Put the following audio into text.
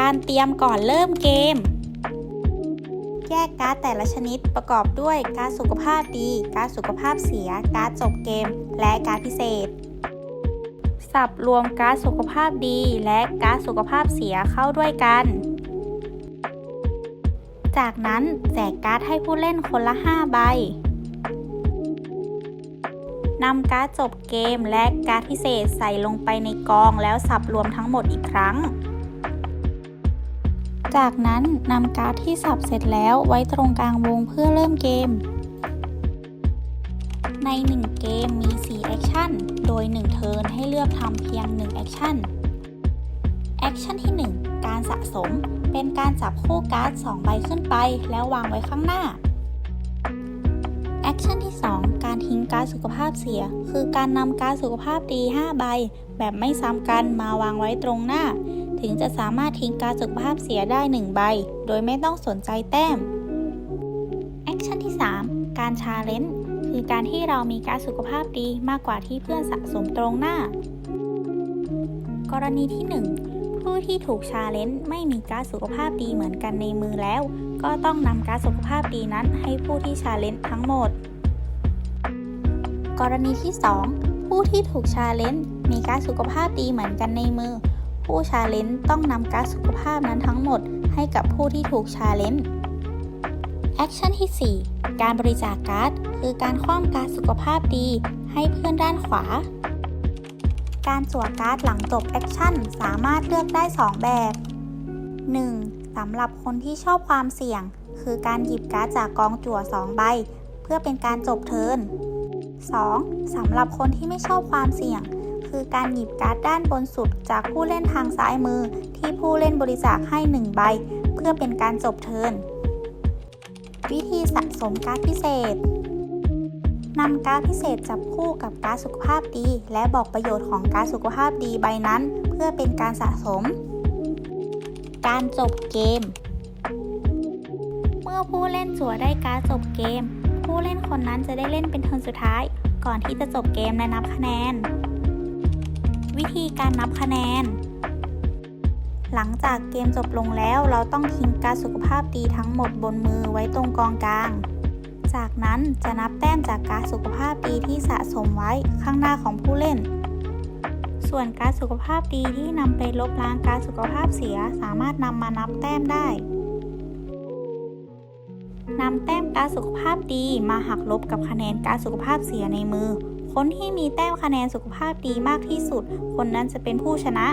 การเตรียมก่อนเริ่มเกม แยกการ์ดแต่ละชนิดประกอบด้วยการ์ดสุขภาพดี การ์ดสุขภาพเสีย การ์ดจบเกม และการ์ดพิเศษ สับรวมการ์ดสุขภาพดี และการ์ดสุขภาพเสียเข้าด้วยกัน จากนั้นแจกการ์ดให้ผู้เล่นคนละ 5 ใบนำการ์ดจบเกมและการ์ดพิเศษใส่ลงไปในกองแล้วสับรวมทั้งหมดอีกครั้ง จากนั้นนำการ์ดที่สับเสร็จแล้วไว้ตรงกลางวงเพื่อเริ่มเกม ใน 1 เกมมี 4 แอคชั่น โดย 1 เทิร์นให้เลือกทำเพียง 1 แอคชั่น แอคชั่นที่ 1 การสะสม เป็นการจับคู่การ์ด 2 ใบขึ้นไป แล้ววางไว้ข้างหน้า แอคชั่นที่ 2 การทิ้งการ์ดสุขภาพเสีย คือการนำการ์ดสุขภาพดี 5 ใบ แบบไม่ซ้ำกันมาวางไว้ตรงหน้า ถึงจะสามารถทิ้งการดสุขภาพเสียได้ 1 ใบ โดยไม่ต้องสนใจแต้ม แอคชั่นที่ 3 การชาเลนจ์คือการที่เรามีการสุขภาพดีมากกว่าที่เพื่อนสะสมตรงหน้า กรณีที่ 1 ผู้ที่ถูกชาเลนจ์ไม่มีการสุขภาพดีเหมือนกันในมือแล้ว ก็ต้องนำการสุขภาพดีนั้นให้ผู้ที่ชาเลนจ์ทั้งหมด กรณีที่ 2 ผู้ที่ถูกชาเลนจ์มีการสุขภาพดีเหมือนกันในมือ ผู้ชาเลนจ์ต้องนำการดสุขภาพนั้นทั้งหมดให้กับผู้ที่ถูกชาเลนจ์แอคชั่นที่ 4 การบริจาคการ์ดคือการคว่ำการดสุขภาพดีให้เพื่อนด้านขวา การจั่วการ์ดหลังจบแอคชั่นสามารถเลือกได้ 2 แบบ 1. สำหรับคนที่ชอบความเสี่ยง คือการหยิบการ์ดจากกองจั่ว 2 ใบ เพื่อเป็นการจบเทิร์น 2. สำหรับคนที่ไม่ชอบความเสี่ยง คือการหยิบการ์ดด้านบนสุดจากผู้เล่นทางซ้ายมือที่ผู้เล่นบริจาคให้ 1 ใบ เพื่อเป็นการจบเทิร์นวิธีสะสมการ์ดพิเศษนำการ์ดพิเศษจับคู่กับการ์ดสุขภาพดี และบอกประโยชน์ของการ์ดสุขภาพดีใบนั้น เพื่อเป็นการสะสม การจบเกม เมื่อผู้เล่นจั่วได้การ์ดจบเกม ผู้เล่นคนนั้นจะได้เล่นเป็นเทิร์นสุดท้าย ก่อนที่จะจบเกมและนับคะแนน ธีการนับคะแนน หลังจากเกมจบลงแล้วเราต้องทิ้งการสุขภาพดีทั้งหมดบนมือไว้ตรงกองกลาง จากนั้นจะนับแต้มจากการสุขภาพดีที่สะสมไว้ข้างหน้าของผู้เล่น ส่วนการสุขภาพดีที่นำไปลบล้างการสุขภาพเสียสามารถนำมานับแต้มได้นำแต้มการสุขภาพดีมาหักลบกับคะแนนการสุขภาพเสียในมือ คนที่มีแต้มคะแนนสุขภาพดีมากที่สุด คนนั้นจะเป็นผู้ชนะ